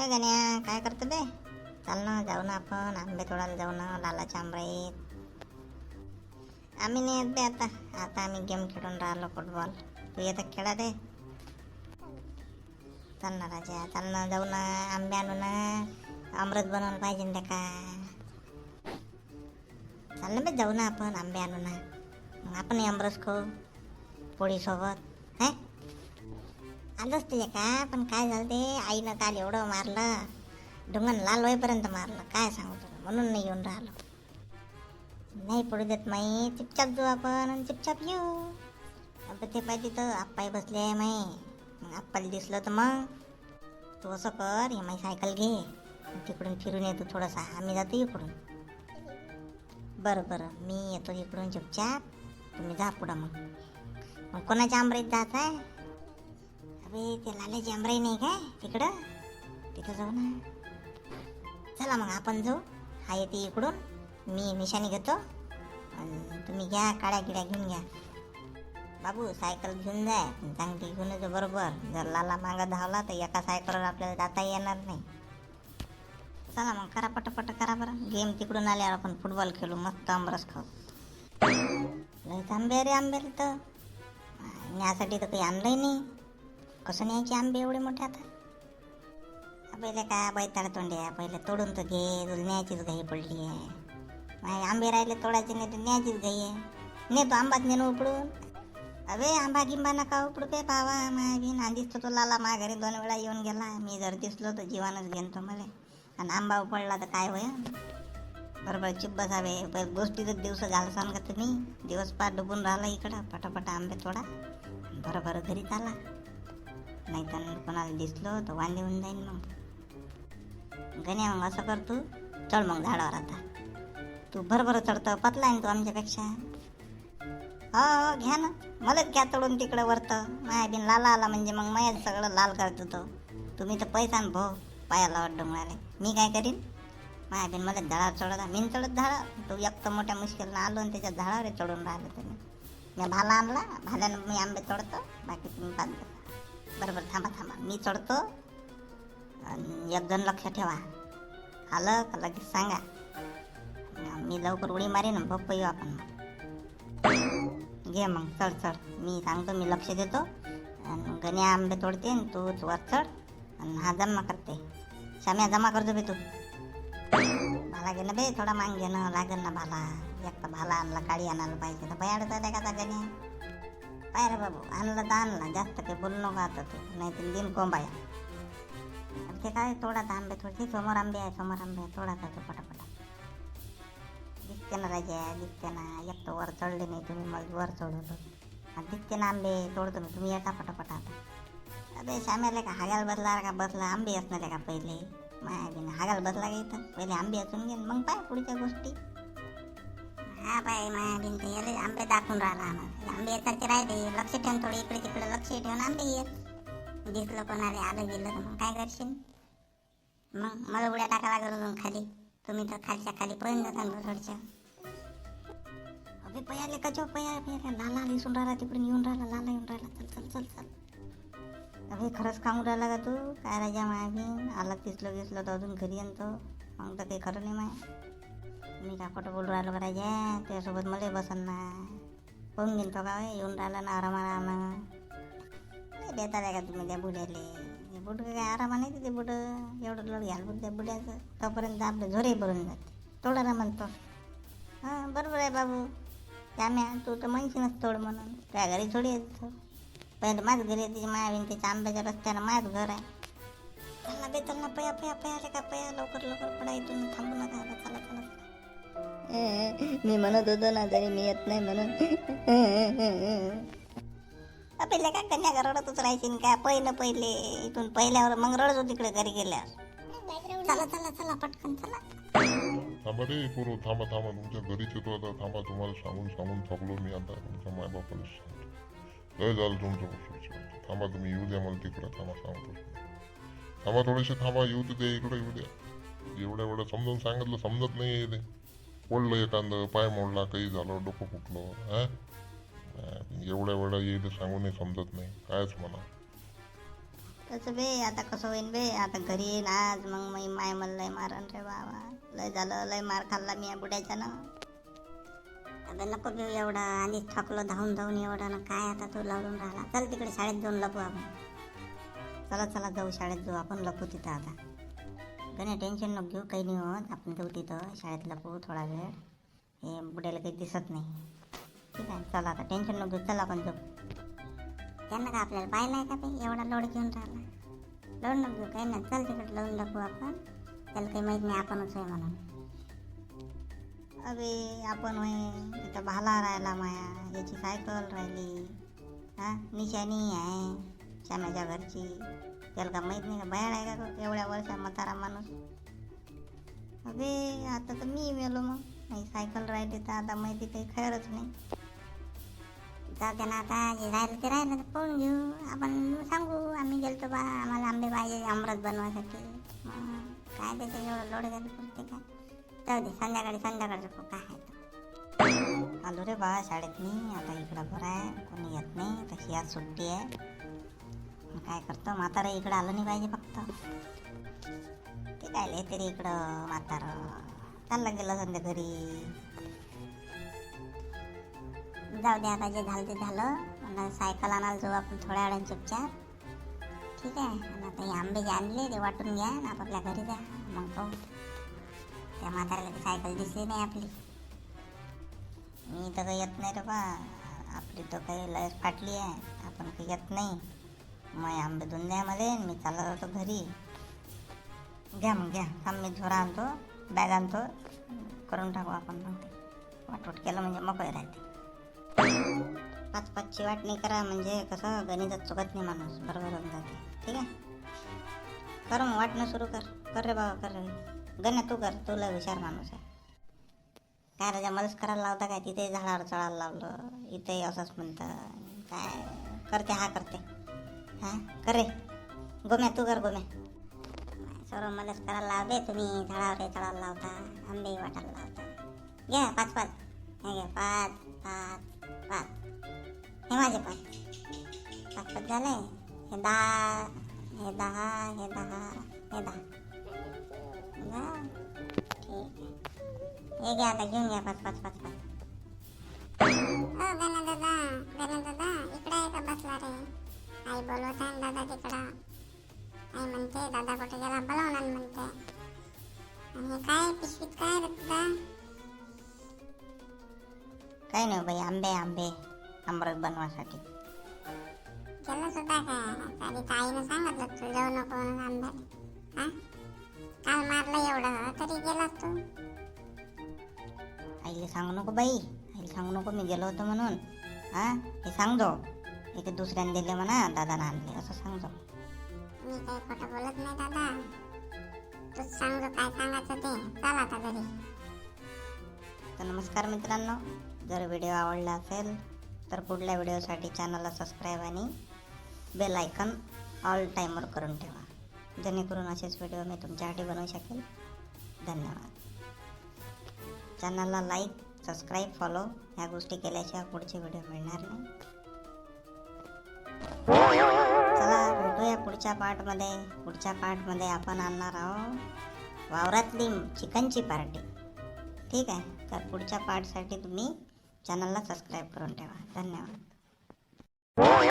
ए गण्या काय करतो बे? चाल ना जाऊ ना आपण. आंबे तोडायला जाऊ ना लालाच्या आंबराईत आम्ही नाही येत बे आता. आता आम्ही गेम खेळून राहिलो फुटबॉल तू येतं खेळा दे चाल ना राजा चाल ना जाऊ ना आंबे आणू ना. अमृत बनवलं पाहिजे ना का चाल ना बे जाऊ ना आपण आंबे आणू ना. आपण अमरस खाऊ पोळीसोबत है? आलंच ते का? पण काय झालं ते? आईनं काल एवढं मारलं. ढुंगण लाल होईपर्यंत मारलं. काय सांगू तुला? म्हणून नाही येऊन राहिलो. नाही पडू देत माई. चिपचाप जाऊ आपण आणि चिपचाप येऊ. अब ते पाहिजे तर आप्पाई बसले आहे माई. मग आप्पाला दिसलं तर मग. तू असं कर हे माई सायकल घे. तिकडून फिरून येतो थोडासा. आम्ही जातो इकडून. बरं बरं. मी येतो इकडून चुपचाप. तुम्ही जा पुढं मग. मग कोणाच्या आंबरीत जायचं आहे अबे ते लाल्याची आंबराई नाही काय तिकडं? तिथं जाऊ ना. चला मग आपण जाऊ. हा येते इकडून. मी निशाणी घेतो. आणि तुम्ही घ्या काड्या गिड्या घेऊन घ्या. बाबू सायकल घेऊन जाय चांगली घेऊन येतो बरोबर. जर लाला मागं धावला तर एका सायकलवर आपल्याला जाता येणार नाही. चला मग करा पटपट करा बरं. गेम तिकडून आल्यावर आपण फुटबॉल खेळू. मस्त आंबरस खाऊ. लयच आंबे रे आंबेल तर. यासाठी तर काही आणलंही नाही. कसं न्यायचे आंबे एवढे मोठे आता? पहिले काय बैताळ तोंड्या पहिले तोडून तर घे तुला न्यायचीच घाई पडली आहे. माय आंबे राहिले तोडायचे नाही तर न्यायचीच घाई आहे. नेतो आंबाच नेणं उपडून. अबे आंबा गिंबा नका उपडू पे पावा माय बिन दिसतो तो लाला माझ्या घरी दोन वेळा येऊन गेला. मी जर दिसलो तर जीवानच घेन तो मला. आणि आंबा उपडला तर काय होय बरोबर चिप बसावे. पण गोष्टीचं दिवस घालसान का तुम्ही दिवस पार डुबून राहिला इकडं. पटापट आंबे तोडा. बरं बरं घरी चाला. नाही तर कोणाला दिसलो तर वांदे होऊन जाईन मग. गण्या मग असं कर तू. चढ मग झाडावर आता. तू भरभर चढतं पतला आहे ना तू आमच्यापेक्षा? हो हो घ्या ना. मलाच घ्या चढून तिकडं वरतं. माया बिन लाला आला म्हणजे मग माया सगळं लाल करतो तो. तुम्ही तर पैसा भो पायाला डोंगराले मी काय करीन? माया बिन मला झाडावर चढत मी चढत झाडा. तू एक तर मोठ्या मुश्किलनं आलो आणि त्याच्या झाडावर चढून राहिलं तुम्ही मी भाला आणला. भाल्यानं मी आंबे तोडतो. बाकी तुम्ही पाच बरोबर थांबा थांबा. मी चढतो आणि एक जण लक्ष ठेवा. आलं का लगेच सांगा. मी लवकर उडी मारेन बप्प येऊ आपण घे मग चढ चढ. मी सांगतो मी लक्ष देतो. आणि गणे आंबे तोडते आणि तूच वर चढ. आणि हा जमा करते. शाम्या जमा करतो बे तू. भाला घेणं बे थोडा मांग घेणं ना लागेल ना भाला. एक तर भाला आणला काळी आणायला पाहिजे. तर बयाडचा आहे का गणे पाय रे बाबू आणलं तर आणला जास्त काही बोलू नका आता तू नाही तर दिन कोंबाया. ते काय तोडा तर आंबे थोडीशी समोर आंबे आहे समोर आंबे आहे तोडा तर पटापटा. दिसते ना राजा दिसते ना एक तर वर चढले नाही तुम्ही मला वर चढवतो आणि दिसते ना आंबे तोडतो मी तुम्ही येता पटापटा आता. अरे श्याम्याला का हागाल बसला का बसला आंबे असणार का पहिले? माया बिन हागाल बसला का इथं? पहिले आंबे असून घेईन मग पाय पुढच्या गोष्टी. हा माया बिन ते आंबे दाखवून राहिला आम्हाला आंबे येतात ते राहते लक्ष ठेवून थोडं इकडे तिकडे लक्ष ठेवून आंबे येत. दिसलं कोणाला आलं गेलं तर मग काय करशील? मग मला उड्या टाकायला लागलं खाली. तुम्ही तर खालच्या खाली पळून जाता ना थोडच्या अबे पयाले कचो पया पया लाला दिसून राहिला तिकडून येऊन राहिला लाला येऊन राहिला. चल चल चल चल. अबे खरंच खाऊन राहिला का तू. काय राजा माया बी आला दिसलं दिसलं तर अजून घरी आणतो. मग तर काही खरं नाही माया. मी का खोटं बोलू राहिलो करायचे त्यासोबत मला बसन ना होऊन घेईन तो का येऊन राहिला ना आरामानं नाही देता द्या का तुम्ही त्या बुड्याले बुट काय आरामा नाही तिथे बुट एवढं लोड घ्याल पण त्या बुड्याचं तोपर्यंत आपलं झोरे भरून जाते तोडा ना म्हणतो हां बरोबर आहे बाबू त्याम्या तू तर म्हणशीनच तोड म्हणून त्या घरी थोडी येतो पहिले माझं घरी येते मायावीन त्याच्या आंब्याच्या रस्त्यानं माझं घर आहे त्यांना बे चल ना पया पया पया आले का पया लवकर लवकर पडा इथून थांबू नका चला मी म्हणत होतो ना तरी मी येत नाही म्हणून. पहिले का कन्या रडतच राहायची का? पहिलं पहिले इथून पहिल्यावर मग रडत तिकडे घरी गेल्यावर. चला चला चला पटकन चला. थांबा रे पोरो थांबा थांबा. तुमच्या घरीच येतो आता. थांबा तुम्हाला सांगून सांगून थकलो मी आता. तुमच्या मायबापाला लय झालं तुमचं गोष्टीचं थांबा तुम्ही येऊ द्या मला तिकडं. थांबा सांगतो थांबा थोडेसे थांबा. येऊ तर द्या इकडे येऊ द्या एवढ्या वेळा समजावून सांगितलं समजत नाही आहे ते. पडलं एखादं पाय मोडला काही झालं डोकं फुटलं हा? एवढ्या वेळा येईल सांगूनही समजत नाही. कायच म्हणा. तसं बे आता कसं होईन बे? आता घरी येईन आज मग मी माय मला लय मारन रे बाबा. लय झालं लय मार खाल्ला मी या बुड्याच्यानं अबे नको घेऊ एवढा आणि थकलो धावून धावून एवढा ना काय आता तू लावून राहिला? चल तिकडे शाळेत जाऊन लपू आपण. चला चला जाऊ शाळेत जाऊ आपण लपू तिथं आता. काही टेन्शन नको घेऊ काही नाही होत. आपण जाऊ तिथं शाळेत लपू थोडा वेळ. हे बुड्याला काही दिसत नाही. ठीक आहे चला आता टेन्शन नको घेऊ. चला आपण जाऊ. त्यांना का आपल्याला पाहिलं आहे का ते एवढा लोड घेऊन राहिला. लोड नको घेऊ काही नाही. चल तिकडे लावून टाकू आपण. त्याला काही माहीत नाही आपणच आहे म्हणून. अरे आपण होय. इथं भाला राहिला माया. याची सायकल राहिली? हा? निशाणी आहे. श्यामाच्या घरची? त्याला का माहीत नाही का? बाहेर आहे का एवढ्या वर्षा म्हातारा माणूस. अबे आता तर मी मेलो मग. नाही सायकल राहिली तर आता माहिती काही खरंच नाही. जाऊ दे ना आता. जे राहिलं ते राहिलं तर पळून घेऊ. आपण सांगू. आम्ही गेलतो बा आम्हाला आंबे पाहिजे अमृत बनवायसाठी. मग काय त्याचं एवढं लोड झालं पुरते काय जाऊ दे संध्याकाळी संध्याकाळचं काय आहे आलो रे बा शाळेत नाही आता इकडं बरं आहे. कोणी येत नाही. तशी आज सुट्टी आहे. काय करतो म्हातारा इकडं आलं नाही पाहिजे फक्त. ते काय लय तरी इकडं म्हातारं. चाललं गेलं संध्या घरी. जाऊ दे आता जे झालं ते झालं. सायकल आणायला जाऊ आपण थोड्या वेळाने चुपचाप. ठीक आहे. आणि आता हे आंबे जे आणले ते वाटून घ्या ना आपापल्या घरी जा. मग पाहू. त्या म्हाताऱ्याला ती सायकल दिसली नाही आपली. मी तर काही येत नाही रे बा. आपली तर काही लस फाटली आहे. आपण काही येत नाही. मग आंबे धुवून द्या मला मी चालत जातो घरी. घ्या मग घ्या. थांब मी झोरा आणतो बॅग आणतो करून टाकू आपण मग ते. वाटवट केलं म्हणजे मोकळे राहते. पाच पाचची वाटणी करा म्हणजे कसं गणितात चुकत नाही माणूस. बरोबर होऊन जाते. ठीक आहे? कर मग वाटणं सुरू कर. कर रे बाबा कर रे. गण्या तू कर. तुला विचार माणूस आहे. काय राजा मलाच करायला लावता काय? तिथे झाडावर चढायला लावलं. इथे असंच म्हणतं. काय? करते हा करते. हा करे गोम्या तू कर गोम्या. सर्व मलाच करायला लावते तुम्ही झाडावर चढायला लावता आंबे वाटायला लावता. घ्या पाच पाच. हे घ्या पाच पाच पाच. हे माझे पाच. पाच पाच झाले. हे दहा हे दहा हे दहा हे दहा. ठीक. आहे हे घ्या आता घेऊन घ्या पाच पाच पाच पाच. हो गणा दादा गणा दादा इकडे आहे का बसला रे? आई बोलवत आहे दादा तिकडं. आई म्हणते दादा कुठे गेला? बोलवणार म्हणते. आणि काय पिशवीत काय तुझा? काही नाही बाई आंबे आंबे. आमरस बनवासाठी गेलं सुद्धा काय? कधी ताईनं सांगितलं तू जाऊ नको म्हणून आंब्याला हा? काल मारलं एवढं तरी गेलास तू. आईला सांगू नको बाई. आईला सांगू नको मी गेलो होतो म्हणून. हा? हे सांगतो एका दुसऱ्याने दिले म्हणा दादानं आणले असं सांगतो मी काही खोटं बोलत नाही दादा. तूच काय सांगायचं ते. चल आता घरी. तर नमस्कार मित्रांनो. जर व्हिडिओ आवडला असेल तर पुढल्या व्हिडिओसाठी चॅनलला सबस्क्राईब आणि बेल आयकन ऑल टाईमवर करून ठेवा. जेणेकरून असेच व्हिडिओ मी तुमच्यासाठी बनवू शकेल. धन्यवाद. चॅनलला लाईक सबस्क्राईब फॉलो ह्या गोष्टी केल्याशिवाय पुढचे व्हिडिओ मिळणार नाही. पुढच्या पार्टमध्ये पुढच्या पार्टमध्ये आपण आणणार आहोत वावरातली चिकनची पार्टी ठीक आहे? तर पुढच्या पार्टसाठी तुम्ही चॅनलला सबस्क्राईब करून ठेवा. धन्यवाद.